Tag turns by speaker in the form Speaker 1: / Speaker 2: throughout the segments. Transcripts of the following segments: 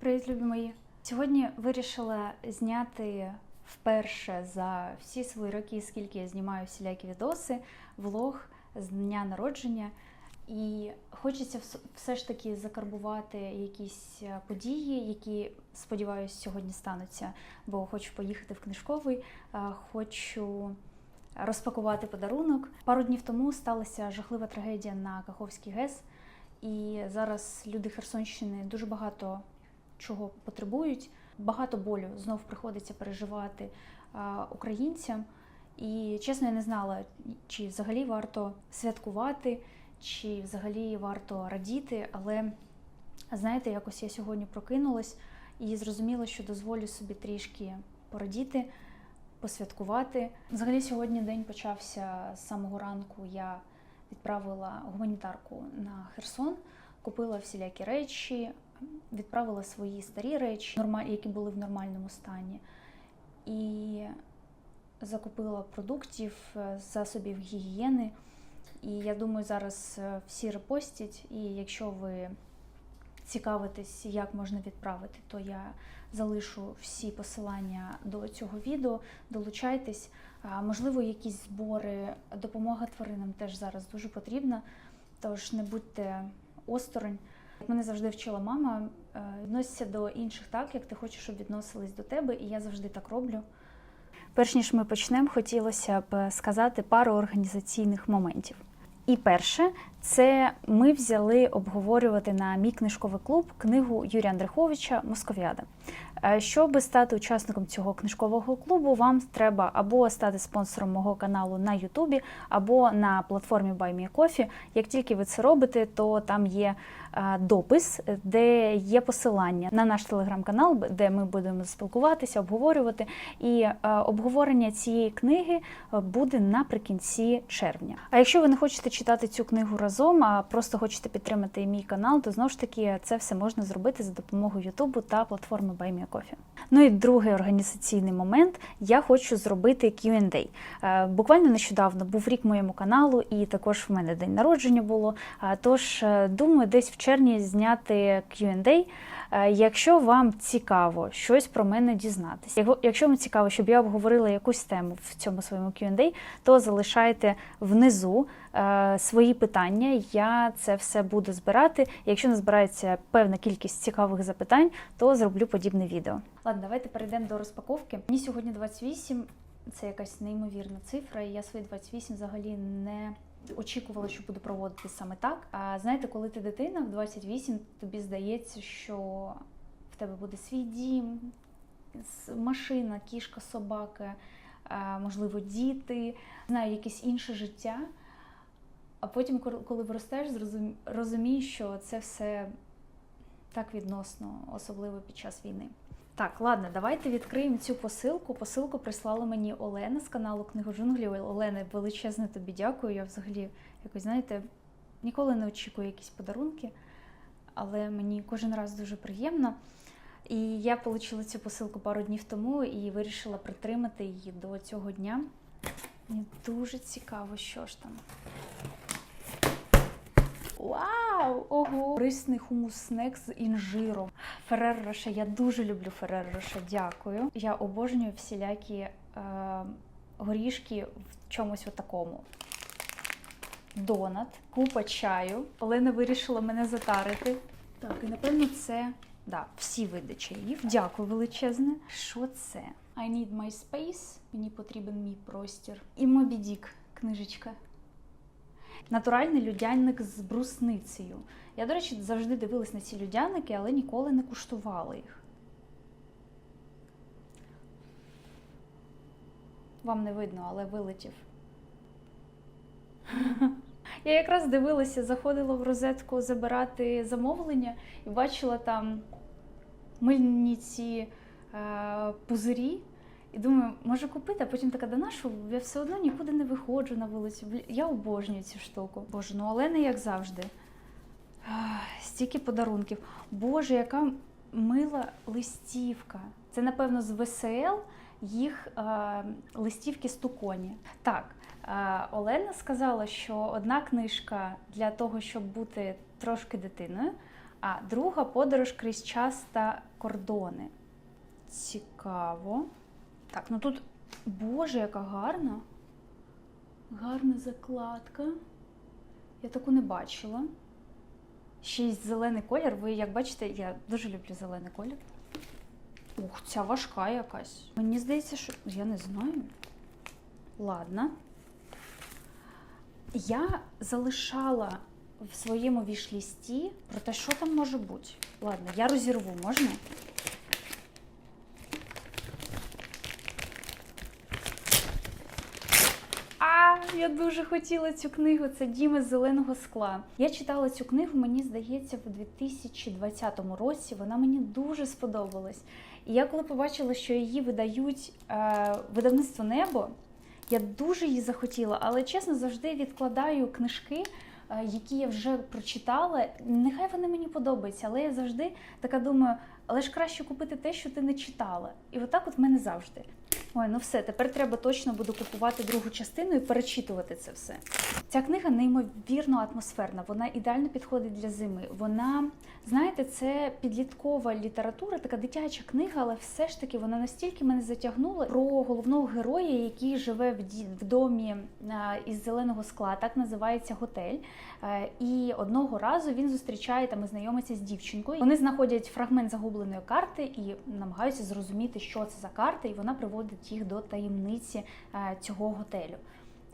Speaker 1: Привіт, любі мої! Сьогодні вирішила зняти вперше за всі свої роки, скільки я знімаю всілякі відоси, влог з дня народження. І хочеться все ж таки закарбувати якісь е, події, які, сподіваюся, сьогодні стануться, бо хочу поїхати в книжковий, е, хочу розпакувати подарунок. Пару днів тому сталася жахлива трагедія на Каховський ГЕС. І зараз люди Херсонщини дуже багато чого потребують. Багато болю знов приходиться переживати українцям. І чесно, я не знала, чи взагалі варто святкувати, чи взагалі варто радіти. Але знаєте, якось я сьогодні прокинулась і зрозуміла, що дозволю собі трішки порадіти, посвяткувати. Взагалі, сьогодні день почався з самого ранку. Я відправила гуманітарку на Херсон, купила всілякі речі, відправила свої старі речі, які були в нормальному стані, і закупила продуктів, е, засобів гігієни. І я думаю, зараз е, всі репостять. І якщо ви цікавитесь, як можна відправити, то я залишу всі посилання до цього відео. Долучайтесь. Можливо, якісь збори, допомога тваринам теж зараз дуже потрібна. Тож не будьте осторонь. Як мене завжди вчила мама, відносься до інших так, як ти хочеш, щоб відносились до тебе, і я завжди так роблю. Перш ніж ми почнемо, хотілося б сказати пару організаційних моментів. І перше, це ми взяли обговорювати на мій книжковий клуб книгу Юрія Андреховича Московіада. Е, Щоб стати учасником цього книжкового клубу, вам треба або стати спонсором мого каналу на Ютубі, або на платформі BuyMeCoffee. Як тільки ви це робите, то там є е, допис, де є посилання на наш телеграм-канал, де ми будемо спілкуватися, обговорювати. І е, обговорення цієї книги буде наприкінці червня. А якщо ви не хочете читати цю книгу разом, а просто хочете підтримати мій канал, то знову ж таки це все можна зробити за допомогою Ютубу та платформи BuyMeCoffee. Ну і другий організаційний момент. Я хочу зробити Q&A. Е, Буквально нещодавно був рік моєму каналу, і також в мене день народження було. Е, Тож е, думаю, десь в червні зняти Q&A. Якщо вам цікаво щось про мене дізнатися, якщо вам цікаво, щоб я обговорила якусь тему в цьому своєму Q&A, то залишайте внизу свої питання. Я це все буду збирати. Якщо не збирається певна кількість цікавих запитань, то зроблю подібне відео. Ладно, давайте перейдемо до розпаковки. Мені сьогодні 28, це якась неймовірна цифра, і я свої 28 взагалі не очікувала, що буду проводити саме так. А знаєте, коли ти дитина в 28, тобі здається, що в тебе буде свій дім, машина, кішка, собака, можливо, діти, знаю, якесь інше життя. А потім, коли виростеш, розумієш, що це все так відносно, особливо під час війни. Так, ладно, давайте відкриємо цю посилку. Посилку прислала мені Олена з каналу Книгожунглі. Олена, величезне тобі дякую. Я взагалі якось, знаєте, ніколи не очікую якісь подарунки, але мені кожен раз дуже приємно. І я отримала цю посилку пару днів тому і вирішила притримати її до цього дня. Мені дуже цікаво, що ж там. Вау! Ого! Корисний хумус снек з інжиром. Ферер Роше. Я дуже люблю Ферер Роше. Дякую. Я обожнюю всілякі е, горішки в чомусь отакому. Донат, купа чаю. Олена вирішила мене затарити. Так, і напевно це да, всі види чаїв. Дякую величезне. Що це? I need my space. Мені потрібен мій простір. І Moby Dick книжечка. Натуральний людяник з брусницею. Я, до речі, завжди дивилась на ці людяники, але ніколи не куштувала їх. Вам не видно, але вилетів. Я якраз дивилася, заходила в розетку забирати замовлення і бачила там мильні ці е, пузирі. І думаю, може купити, а потім така, да на що? Я все одно нікуди не виходжу на вулицю. Я обожнюю цю штуку. Боже, ну Олена, як завжди. Стільки подарунків. Боже, яка мила листівка. Це, напевно, з ВСЛ їх е, листівки з Туконі. Так, е, Олена сказала, що одна книжка для того, щоб бути трошки дитиною, А друга подорож крізь час та кордони. Цікаво. Так, ну тут, боже, яка гарна. Гарна закладка. Я таку не бачила. Ще й зелений колір. Ви як бачите, я дуже люблю зелений колір. Ух, ця важка якась. Мені здається, що я не знаю. Ладно. Я залишала в своєму вішлісті про те, що там може бути. Ладно, я розірву, можна? А, я дуже хотіла цю книгу. Це Діма з зеленого скла. Я читала цю книгу, мені здається, в 2020 році. Вона мені дуже сподобалась. І я коли побачила, що її видають е, видавництво Небо, я дуже її захотіла, але чесно завжди відкладаю книжки. е, Які я вже прочитала, нехай вони мені подобаються, але я завжди така думаю, але ж краще купити те, що ти не читала. І отак от в мене завжди. Ой, ну все, тепер треба точно буду купувати другу частину і перечитувати це все. Ця книга неймовірно атмосферна, вона ідеально підходить для зими. Вона, знаєте, це підліткова література, така дитяча книга, але все ж таки вона настільки мене затягнула про головного героя, який живе в, домі а, із зеленого скла, так називається готель. Е, І одного разу він зустрічає там і знайомиться з дівчинкою. Вони знаходять фрагмент загубленої карти і намагаються зрозуміти, що це за карта, і вона приводить їх до таємниці е, цього готелю.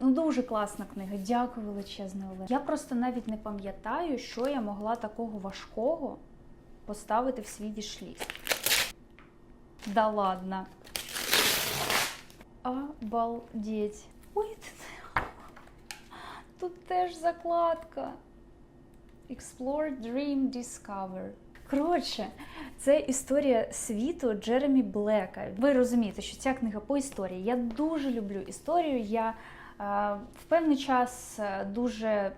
Speaker 1: Ну, дуже класна книга. Дякую величезне Олег. Я просто навіть не пам'ятаю, що я могла такого важкого поставити в свій вішліст. Да ладно. Обалдеть. Ой, тут, тут теж закладка. Explore, Dream, Discover. Коротше, це історія світу Джеремі Блека. Ви розумієте, що ця книга по історії. Я дуже люблю історію. Я е, в певний час е, дуже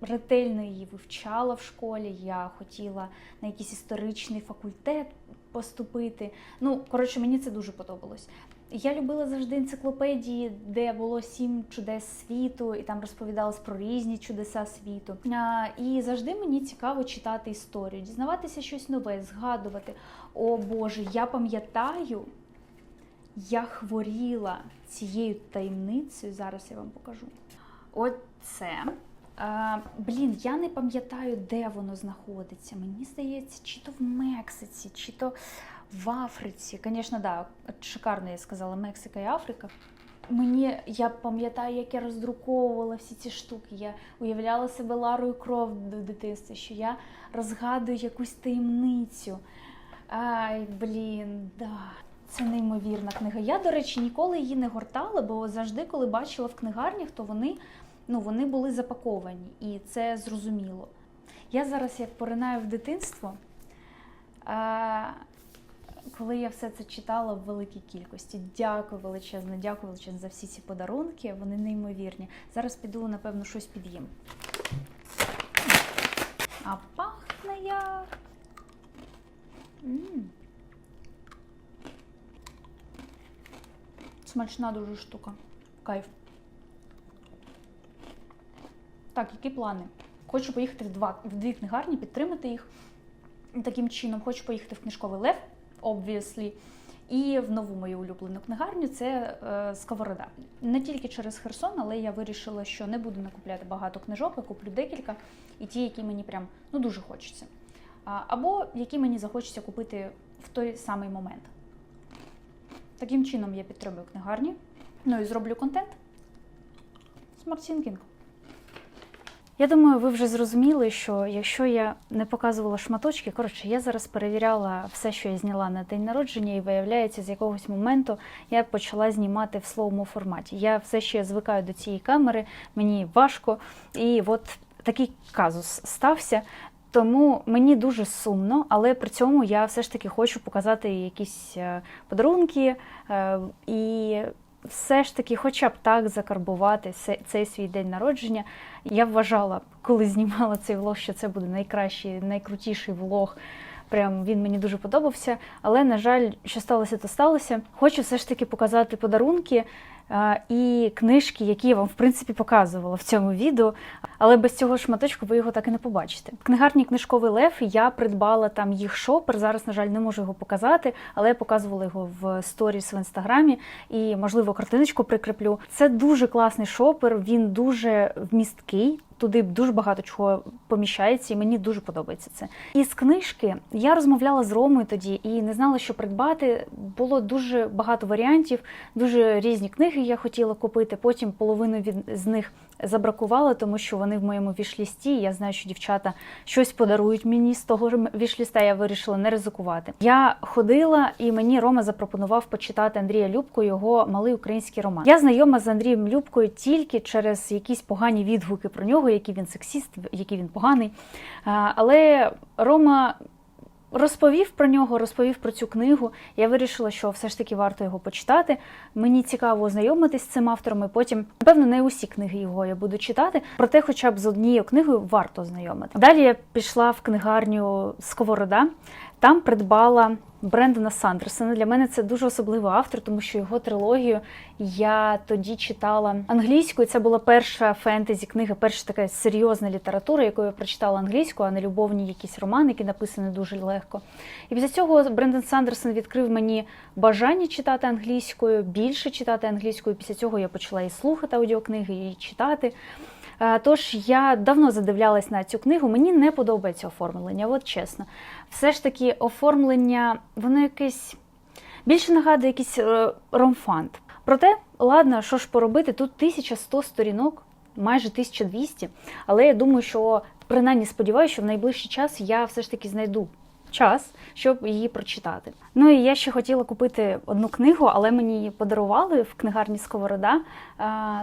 Speaker 1: ретельно її вивчала в школі. Я хотіла на якийсь історичний факультет поступити. Ну, коротше, мені це дуже подобалось. Я любила завжди енциклопедії, де було сім чудес світу, і там розповідалось про різні чудеса світу. І завжди мені цікаво читати історію, дізнаватися щось нове, згадувати. О Боже, я пам'ятаю, я хворіла цією таємницею. Зараз я вам покажу. Оце. А, блін, я не пам'ятаю, де воно знаходиться. Мені здається, чи то в Мексиці, чи то в Африці. Звісно, да, шикарно я сказала Мексика і Африка. Мені я пам'ятаю, як я роздруковувала всі ці штуки. Я уявляла себе Ларою Кров в дитинстві, що я розгадую якусь таємницю. Ай, блін, да. Це неймовірна книга. Я, до речі, ніколи її не гортала, бо завжди, коли бачила в книгарнях, то вони, ну, вони були запаковані, і це зрозуміло. Я зараз як поринаю в дитинство. Коли я все це читала в великій кількості. Дякую величезно, дякую величезно за всі ці подарунки. Вони неймовірні. Зараз піду, напевно, щось під'їм. А пахне як. Смачна дуже штука. Кайф. Так, які плани? Хочу поїхати в, два, в дві книгарні, підтримати їх таким чином. Хочу поїхати в книжковий лев, obviously, і в нову мою улюблену книгарню це е, Сковорода. Не тільки через Херсон, але я вирішила, що не буду накупляти багато книжок, а куплю декілька, і ті, які мені прям ну дуже хочеться. Або які мені захочеться купити в той самий момент. Таким чином я підтримую книгарні. Ну і зроблю контент. Smart Thinking. Я думаю, ви вже зрозуміли, що якщо я не показувала шматочки, коротше, я зараз перевіряла все, що я зняла на день народження, і виявляється, з якогось моменту я почала знімати в словому форматі. Я все ще звикаю до цієї камери, мені важко, і от такий казус стався. Тому мені дуже сумно, але при цьому я все ж таки хочу показати якісь е, подарунки е, і все ж таки, хоча б так закарбувати цей свій день народження. Я вважала, коли знімала цей влог, що це буде найкращий, найкрутіший влог. Прям він мені дуже подобався. Але, на жаль, що сталося, то сталося. Хочу все ж таки показати подарунки. і книжки, які я вам в принципі показувала в цьому відео. Але без цього шматочку ви його так і не побачите. В книгарні книжковий лев я придбала там їх шопер. Зараз, на жаль, не можу його показати, але я показувала його в сторіс в інстаграмі і, можливо, картиночку прикріплю. Це дуже класний шопер, він дуже вмісткий. Туди дуже багато чого поміщається, і мені дуже подобається це. Із книжки я розмовляла з Ромою тоді і не знала, що придбати. Було дуже багато варіантів, дуже різні книги я хотіла купити. Потім половину від з них забракувала, тому що вони в моєму вішлісті. Я знаю, що дівчата щось подарують мені з того вішліста. Я вирішила не ризикувати. Я ходила, і мені Рома запропонував почитати Андрія Любко його малий український роман. Я знайома з Андрієм Любкою тільки через якісь погані відгуки про нього, який він сексіст, який він поганий. Але Рома. Розповів про нього, розповів про цю книгу. Я вирішила, що все ж таки варто його почитати. Мені цікаво ознайомитись з цим автором. і Потім, напевно, не усі книги його я буду читати. Проте, хоча б з однією книгою варто знайомити. Далі я пішла в книгарню Сковорода. Там придбала Брендона Сандерсона. Для мене це дуже особливий автор, тому що його трилогію я тоді читала англійською. Це була перша фентезі книга, перша така серйозна література, яку я прочитала англійською, а не любовні якісь романи, які написані дуже легко. І після цього Брендон Сандерсон відкрив мені бажання читати англійською, більше читати англійською. Після цього я почала і слухати аудіокниги, і читати. Е, Тож я давно задивлялась на цю книгу. Мені не подобається оформлення, от чесно. Все ж таки, оформлення, воно якесь більше нагадує якийсь е, ромфант. Проте, ладно, що ж поробити, тут 1100 сторінок, майже 1200, але я думаю, що принаймні сподіваюся, що в найближчий час я все ж таки знайду час, щоб її прочитати. Ну і я ще хотіла купити одну книгу, але мені її подарували в книгарні Сковорода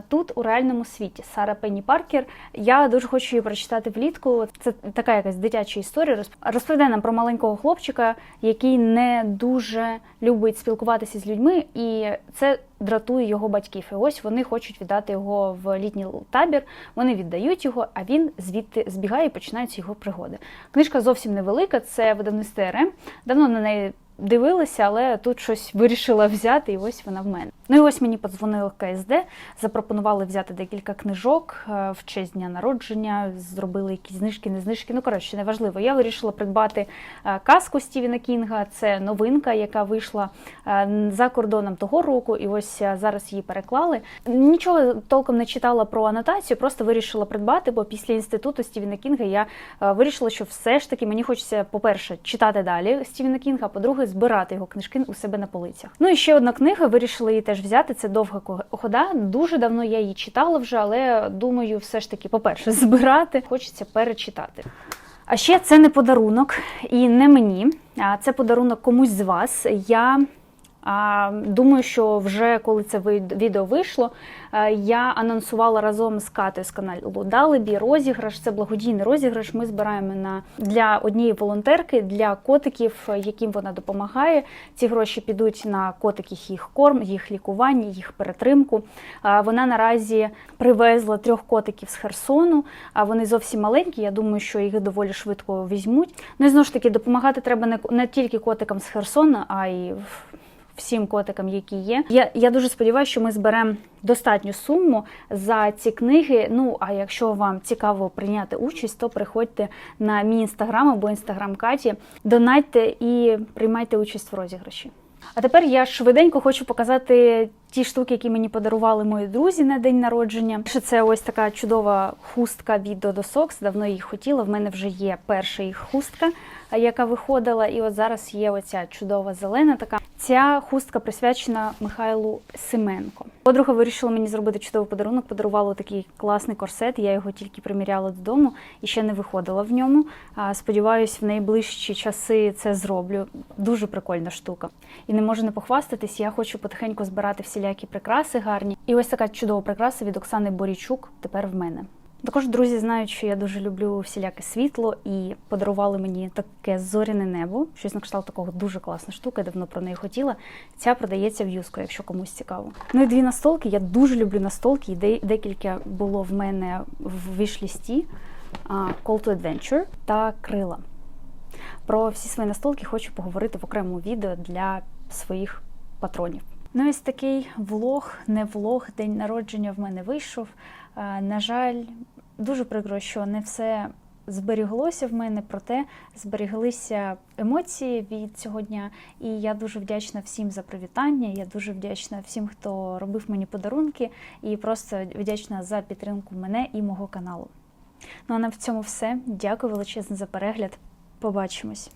Speaker 1: тут у реальному світі. Сара Пенні Паркер. Я дуже хочу її прочитати влітку. Це така якась дитяча історія. Розповідає нам про маленького хлопчика, який не дуже любить спілкуватися з людьми, і це дратує його батьків. І ось вони хочуть віддати його в літній табір. Вони віддають його, а він звідти збігає і починаються його пригоди. Книжка зовсім невелика, це видавництво РМ. Давно на неї дивилася, але тут щось вирішила взяти, і ось вона в мене. Ну і ось мені подзвонили КСД, запропонували взяти декілька книжок е, в честь дня народження, зробили якісь знижки, не знижки. Ну коротше, неважливо. Я вирішила придбати е, казку Стівена Кінга. Це новинка, яка вийшла е, за кордоном того року, і ось зараз її переклали. Нічого толком не читала про анотацію, просто вирішила придбати, бо після інституту Стівена Кінга я вирішила, що все ж таки мені хочеться, по-перше, читати далі Стівена Кінга, по-друге, збирати його книжки у себе на полицях. Ну і ще одна книга, вирішила її теж взяти. Це довга хода. Дуже давно я її читала вже, але думаю, все ж таки, по-перше, збирати хочеться перечитати. А ще це не подарунок і не мені, а це подарунок комусь з вас. Я Думаю, що вже коли це відео вийшло, я анонсувала разом з Катою з каналу Далебі розіграш. Це благодійний розіграш. Ми збираємо на для однієї волонтерки для котиків, яким вона допомагає. Ці гроші підуть на котиків їх корм, їх лікування, їх перетримку. Вона наразі привезла трьох котиків з Херсону. А вони зовсім маленькі. Я думаю, що їх доволі швидко візьмуть. Ну і знову ж таки допомагати треба не, не тільки котикам з Херсона, а й всім котикам, які є. Я я дуже сподіваюся, що ми зберемо достатню суму за ці книги. Ну а якщо вам цікаво прийняти участь, то приходьте на мій інстаграм або інстаграм Каті, донайте і приймайте участь в розіграші. А тепер я швиденько хочу показати ті штуки, які мені подарували мої друзі на день народження. Це ось така чудова хустка від Dodo Socks. Давно її хотіла. В мене вже є перша їх хустка, яка виходила. І от зараз є оця чудова зелена така. Ця хустка присвячена Михайлу Семенко. Подруга вирішила мені зробити чудовий подарунок, подарувала такий класний корсет. Я його тільки приміряла додому і ще не виходила в ньому. Сподіваюсь, в найближчі часи це зроблю. Дуже прикольна штука. І не можу не похвастатись. Я хочу потихеньку збирати всілякі прикраси гарні. І ось така чудова прикраса від Оксани Борічук тепер в мене. Також друзі знають, що я дуже люблю всіляке світло і подарували мені таке зоряне небо. Щось на кшталт такого дуже класна штука, я давно про неї хотіла. Ця продається в Юско, якщо комусь цікаво. Ну і дві настолки. Я дуже люблю настолки, і декілька було в мене в вішлісті Call to Adventure та Крила. Про всі свої настолки хочу поговорити в окремому відео для своїх патронів. Ну, ось такий влог, не влог, день народження в мене вийшов. На жаль, дуже прикро, що не все зберіглося в мене, проте зберіглися емоції від цього дня. І я дуже вдячна всім за привітання. Я дуже вдячна всім, хто робив мені подарунки, і просто вдячна за підтримку мене і мого каналу. Ну а на цьому все. Дякую величезно за перегляд. Побачимось.